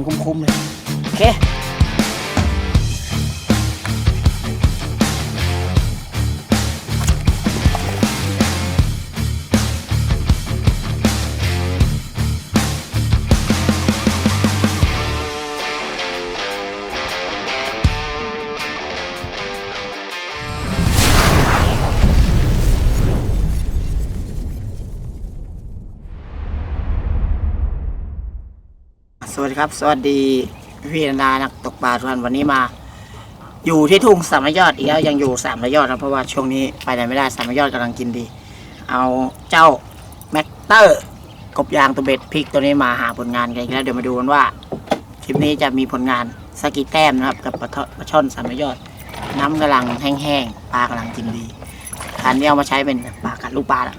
นคุ้มๆเลย โอเค ดีครับ สวัสดีพี่นานานักตกปลาทุกท่านวันนี้มา อยู่ที่ทุ่งสามยอดอีกแล้วยังอยู่สามยอดนะเพราะว่าช่วงนี้ไปไหนไม่ได้สามยอดกำลังกินดี เอาเจ้าแม็กเตอร์กบยางตัวเบ็ดพริกตัวนี้มาหาผลงานกันอีกแล้วเดี๋ยวมาดูกันว่าคลิปนี้จะมีผลงานสกกี่แต้มนะครับกับปลาช่อนสามยอด น้ำกำลังแห้งๆปลากำลังกินดีคันนี้เอามาใช้เป็นปลากัดลูกปลาละ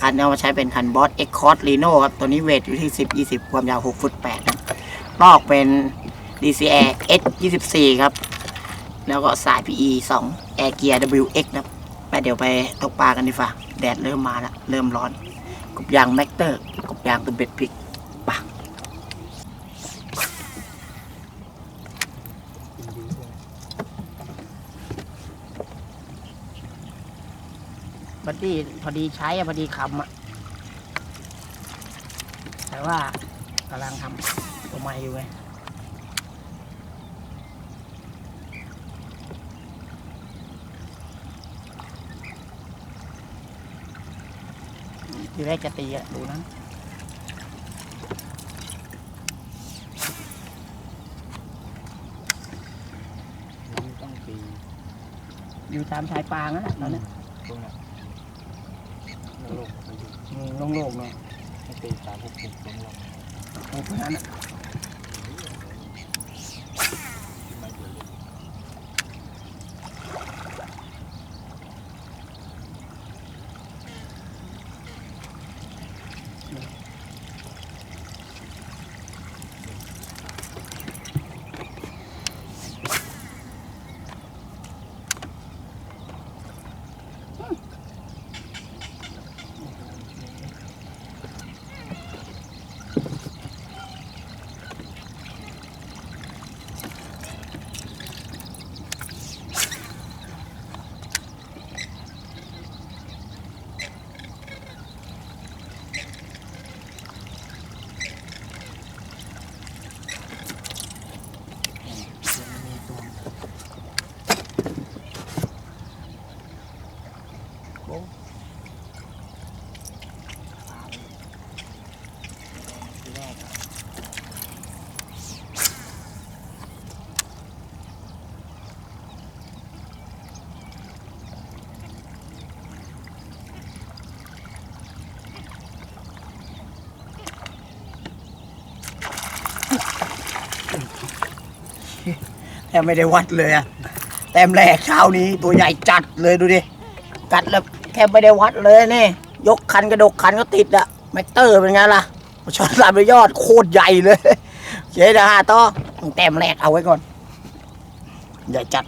คันนี้เอามาใช้เป็นคันบอสเอ็กคอร์ดลีโน่ครับตัวนี้เวทอยู่ที่สิบยี่สิบความยาวหกฟุตแปดนะ ลอกเป็น DCR S 24ครับ แล้วก็สาย PE 2 Air Gear WX นะครับไปเดี๋ยวไปตกปลากันดีฟ่าแดดเริ่มมาแล้ว เริ่มร้อนกบยางแม็กเตอร์กบยางตัวเบ็ดพริกปะบัดดี้พอดีใช้อะพอดีคำอะแต่ว่ากำลังทำ ตัวใหม่อยู่ไงทีแรกจะตีอะดูนั้นต้องตีอยู่ตามชายปางนั่นแหละตอนนี้ ตรงนั้นลงไปอยู่ อืมโล่งๆหน่อย ให้ตีสามหกสิบลงลง โอ้เพราะนั้นอะ ที่ไม่เดือดเลย ยังไม่มีตัวโบ้ปลาเลยทีแรกอะแท บไม่ได้วัดเลยอะแต้มแรกเช้านี้ตัวใหญ่จัดเลยดูดิกัดแล้วแทบไม่ได้วัดเลยนี่ยกคันกระดกคันก็ติดอะแม็กเตอร์เป็นไงล่ะช็อตสามยอดโคตรใหญ่เลยเจ๊นะฮะต่อแต้มแรกเอาไว้ก่อน ใหญ่จัด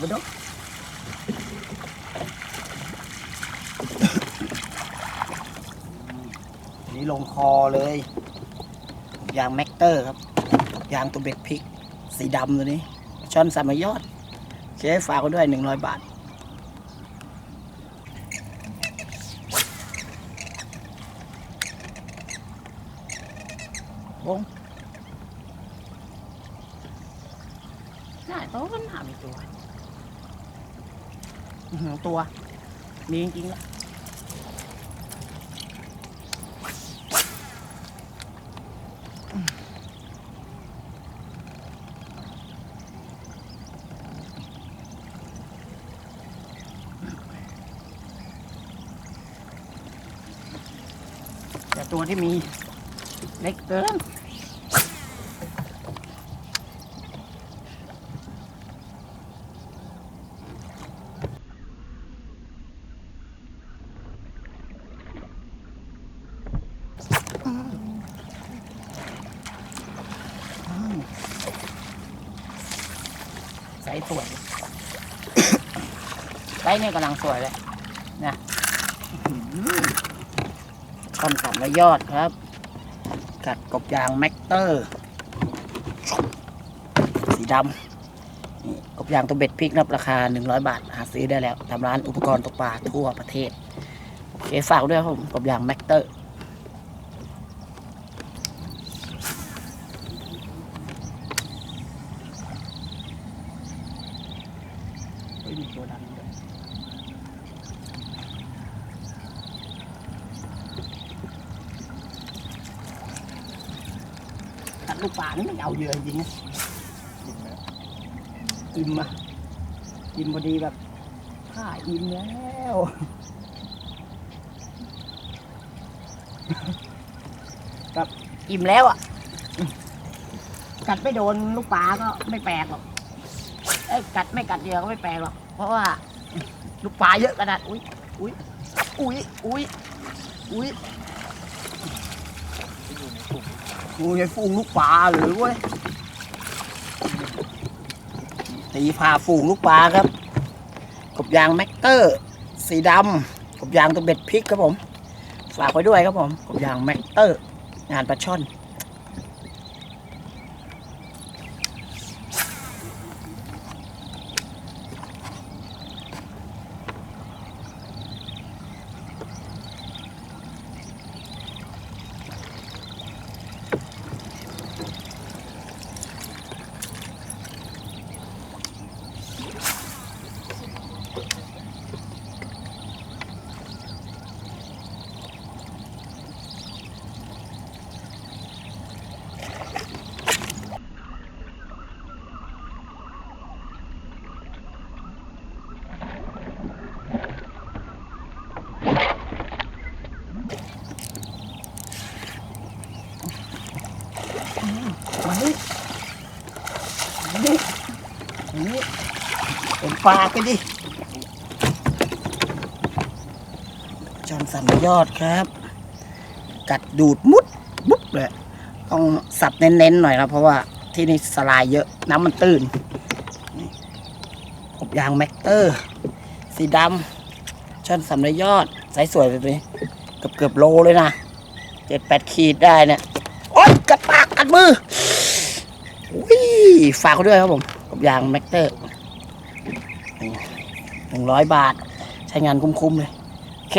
ไปด้วยอันนี้ลงคอเลย ยางแม็กเตอร์ครับ ยางตัวเบ็ดพริก สีดำตัวนี้ช้อนสามยอดเจ๊ฝากไว้ด้วยหนึ่งร้อยบาทวงน่าตัวก็น่ามีตัวอื้อหือ ตัว มีจริงๆแล้วแต่ตัวที่มีเล็กเกิน สสวยไซส์เนี่ยกำลังสวยเลยนะท่อนสามระยอดครับ กัดกบยางแม็กเตอร์ สีดำนี่กบยางตัวเบ็ดพริกนะครับราคา 100 บาท หาซื้อได้แล้วตามร้านอุปกรณ์ตกปลาทั่วประเทศ โอเคฝากด้วยครับกบยางแม็กเตอร์ เฮ้ยมีตัวดำด้วย ตัดลูกป่านี่ไม่เอาเยอะจริงๆนะกินไหมอิ่มอะอิ่มพอดีแบบข้าอิ่มแล้วแบบอิ่มแล้วอะกัดไม่โดนลูกปลาก็ไม่แปลกหรอกเอ้ยกัดไม่กัดเหยื่อก็ไม่แปลกหรอก เพราะว่า ลูกปลาเยอะขนาด อุ้ยอุ้ยอุ้ยอุ้ยอุ้ยที่อยู่ในกลุ่ม งูในฝูงลูกปลาหรือเว้ยตีพาฝูงลูกปลาครับ กบยางแม็กเกอร์ สีดำกบยางตัวเบ็ดพริกครับผม ฝากไว้ด้วยครับผม กบยางแม็กเตอร์ งานปลาช่อน มานี่มานี่มานี่เป็นปลากไปดิ จอนสันยอดครับ กัดดูดมุดบุ๊บเลยต้องสับเน้นๆหน่อยนะเพราะว่าที่นี่สลายเยอะน้ำมันตื้นนี่กบยางแม็กเตอร์ สีดำช่อนสำระยอดไซส์สวยแบบนี้เกือบเกือบโลเลยนะเจ็ดแปดขีดได้เนี่ย โอ๊ยกัดปา มือวิฝากเขาด้วยครับผมกับยางแม็กเตอร์หนึ่งร้อยบาท ใช้งานคุ้มๆเลย โอเค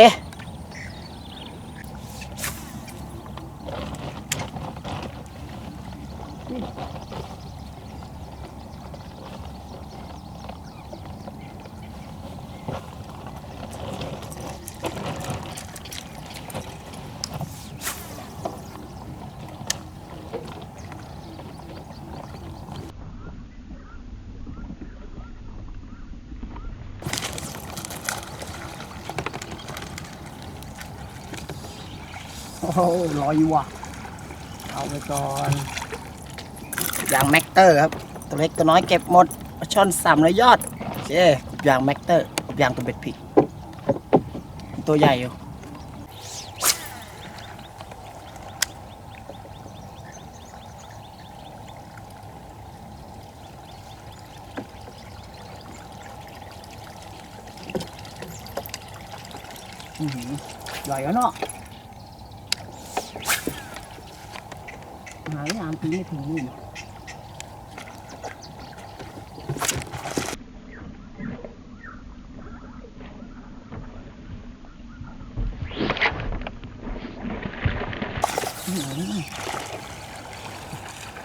โอ้โหรออยู่ว่ะเอาไปก่อนยางแม็กเตอร์ครับ ตัวเล็กตัวน้อยเก็บหมดปลาช่อนสามร้อยยอดโอเคยางแม็กเตอร์กับยางตัวเบ็ดพริก ตัวใหญ่อยู่อื้อหือใหญ่แล้วเนาะ หายยามปีไม่ถึงนี่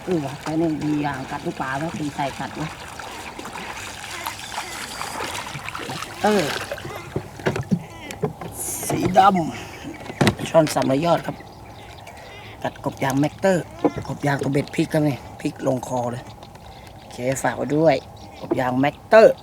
เออไปเนี่ยดีอย่างกัดลูกปลาแล้วตีใส่กัดวะเออสีดำช่อนสามรอยอดครับ กัดกบยางแม็กเตอร์ กบยางตัวเบ็ดพริกกันนี่พริกลงคอเลย โอเคฝากไว้ด้วย กบยางแม็กเตอร์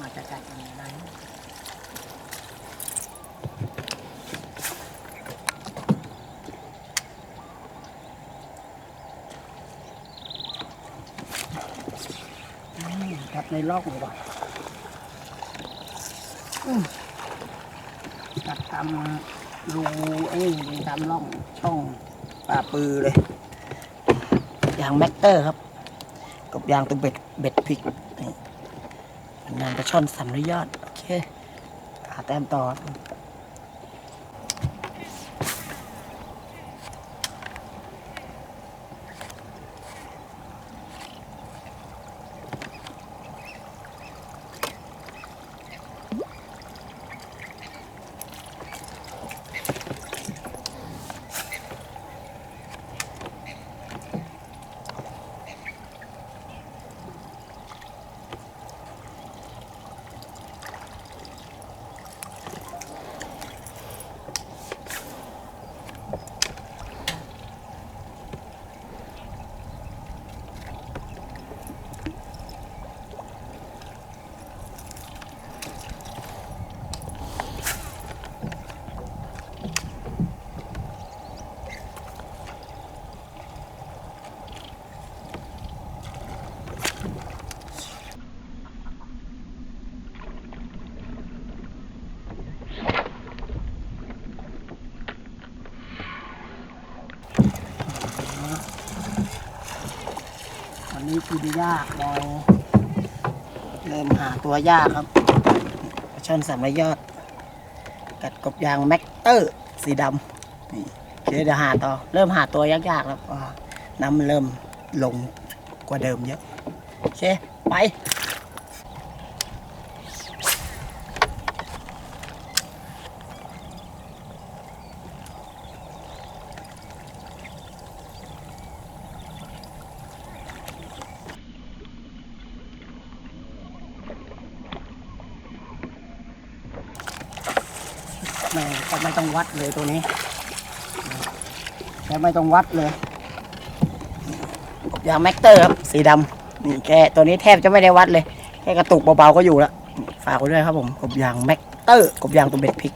มาจะกัดยังไงกัดในลอกเลยว่ะอืมกัดตามรูไอ้นี่ตามร่องช่องปลาปือเลย ยางแม็กเตอร์ครับ กับยางตัวเบ็ดเบ็ดพริก งานปลาช่อนสามร้อยยอด โอเคหาแต้มต่อ ยากเราเริ่มหาตัวยากครับปลาช่อนสามระยอด กัดกบยางแม็กเตอร์ สีดำนี่เดี๋ยวหาต่อ เริ่มหาตัวยากๆแล้วน้ำเริ่มลงกว่าเดิมเยอะโอเคไป แม่ก็ไม่ต้องวัดเลยตัวนี้แต่ไม่ต้องวัดเลยกบยางแม็กเตอร์ครับสีดำนี่แกตัวนี้แทบจะไม่ได้วัดเลย แค่กระตุกเบาๆก็อยู่แล้วฝากไว้ด้วยครับผมกบยางแม็กเตอร์กบยางตัวเบ็ดพริก